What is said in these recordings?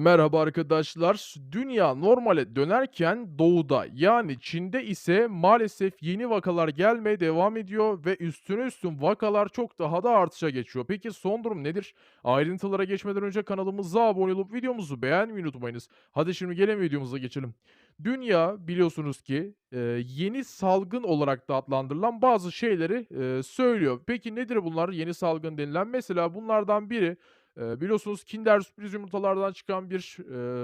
Merhaba arkadaşlar. Dünya normale dönerken doğuda yani Çin'de ise maalesef yeni vakalar gelmeye devam ediyor ve üstüne üstün vakalar çok daha da artışa geçiyor. Peki son durum nedir? Ayrıntılara geçmeden önce kanalımıza abone olup videomuzu beğenmeyi unutmayınız. Hadi şimdi gelin videomuza geçelim. Dünya biliyorsunuz ki e, yeni salgın olarak da adlandırılan bazı şeyleri e, söylüyor. Peki nedir bunlar yeni salgın denilen? Mesela bunlardan biri Biliyorsunuz Kinder sürpriz yumurtalardan çıkan bir,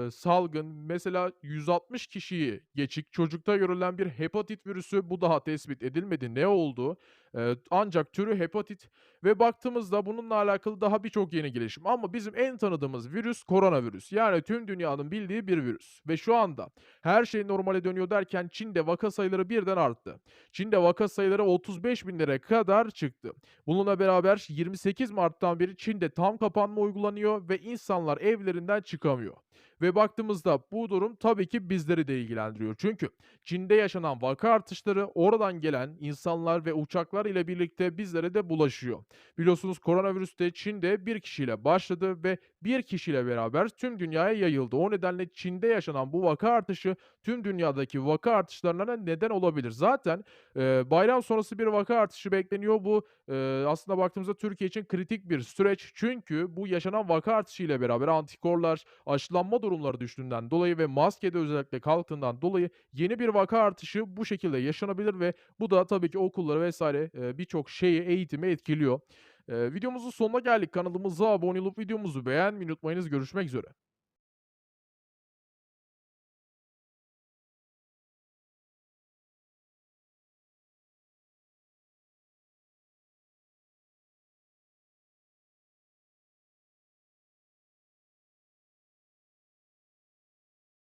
eee, salgın. Mesela 160 kişiyi geçik çocukta görülen bir hepatit virüsü, bu daha tespit edilmedi ne olduğu. Eee, ancak türü hepatit ve baktığımızda bununla alakalı daha birçok yeni gelişme ama bizim en tanıdığımız virüs koronavirüs. Yani tüm dünyanın bildiği bir virüs ve şu anda her şey normale dönüyor derken Çin'de vaka sayıları birden arttı. Çin'de vaka sayıları 35.000'lere kadar çıktı. Bununla beraber 28 Mart'tan beri Çin'de tam kapanma uygulanıyor ve insanlar evlerinden çıkamıyor. Ve baktığımızda bu durum tabii ki bizleri de ilgilendiriyor. Çünkü Çin'de yaşanan vaka artışları oradan gelen insanlar ve uçaklar ile birlikte bizlere de bulaşıyor. Biliyorsunuz koronavirüs de Çin'de bir kişiyle başladı ve bir kişiyle beraber tüm dünyaya yayıldı. O nedenle Çin'de yaşanan bu vaka artışı tüm dünyadaki vaka artışlarına neden olabilir. Zaten eee, bayram sonrası bir vaka artışı bekleniyor. Bu eee, aslında baktığımızda Türkiye için kritik bir süreç. Çünkü bu yaşanan vaka artışı ile beraber antikorlar, aşılanma durumları düştüğünden dolayı ve maskede özellikle kalktığından dolayı yeni bir vaka artışı bu şekilde yaşanabilir ve bu da tabii ki okulları vesaire eee, birçok şeyi, eğitimi etkiliyor. Eee, videomuzun sonuna geldik. Kanalımıza abone olup videomuzu beğenmeyi unutmayınız. Görüşmek üzere.